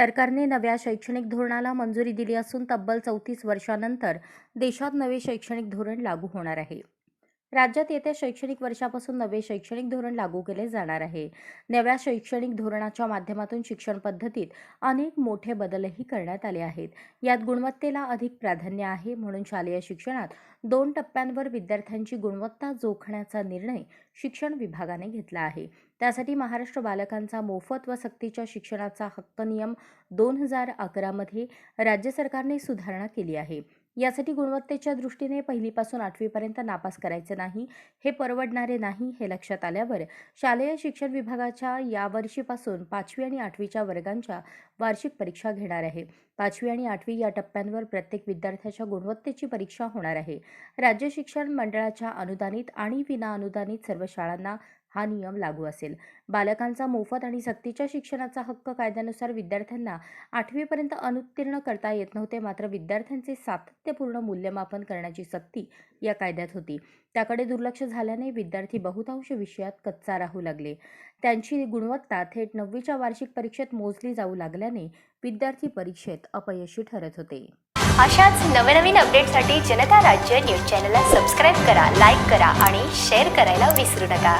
सरकारने नव्या शैक्षणिक धोरणाला मंजुरी दिली असून तब्बल चौतीस वर्षानंतर देशात नवे शैक्षणिक धोरण लागू होणार आहे. राज्यात येत्या शैक्षणिक वर्षापासून नवे शैक्षणिक धोरण लागू केले जाणार आहे. नव्या शैक्षणिक धोरणाच्या माध्यमातून शिक्षण पद्धतीत अनेक मोठे बदलही करण्यात आले आहेत. यात गुणवत्तेला अधिक प्राधान्य आहे म्हणून शालेय शिक्षणात दोन टप्प्यांवर विद्यार्थ्यांची गुणवत्ता जोखण्याचा निर्णय शिक्षण विभागाने घेतला आहे. त्यासाठी महाराष्ट्र बालकांचा मोफत व सक्तीच्या शिक्षणाचा हक्क नियम दोन हजार अकरामध्ये राज्य सरकारने सुधारणा केली आहे. यासाठी गुणवत्तेच्या दृष्टीने पहिलीपासून आठवीपर्यंत नापास करायचे नाही हे परवडणारे नाही हे लक्षात आल्यावर शालेय शिक्षण विभागाच्या यावर्षीपासून पाचवी आणि आठवीच्या वर्गांच्या वार्षिक परीक्षा घेणार आहे. पाचवी आणि आठवी या टप्प्यांवर प्रत्येक विद्यार्थ्याच्या गुणवत्तेची परीक्षा होणार आहे. राज्य शिक्षण मंडळाच्या अनुदानित आणि विना अनुदानित सर्व शाळांना हा नियम लागू असेल. बालकांचा मोफत आणि सक्तीच्या शिक्षणाचा हक्क कायद्यानुसार विद्यार्थ्यांना आठवीपर्यंत अनुत्तीर्ण करता येत नव्हते मात्र विद्यार्थ्यांचे सातत्यपूर्ण मूल्यमापन करण्याची सक्ती या कायद्यात होती. त्याकडे दुर्लक्ष झाल्याने विद्यार्थी बहुतांश विषयात कच्चा राहू लागले. त्यांची गुणवत्ता थेट नववीच्या वार्षिक परीक्षेत मोजली जाऊ लागल्याने विद्यार्थी परीक्षेत अपयशी ठरत होते. अशाच नवनवीन अपडेटसाठी जनता राज्य न्यूज चॅनलला सबस्क्राईब करा लाईक करा आणि शेअर करायला विसरू नका.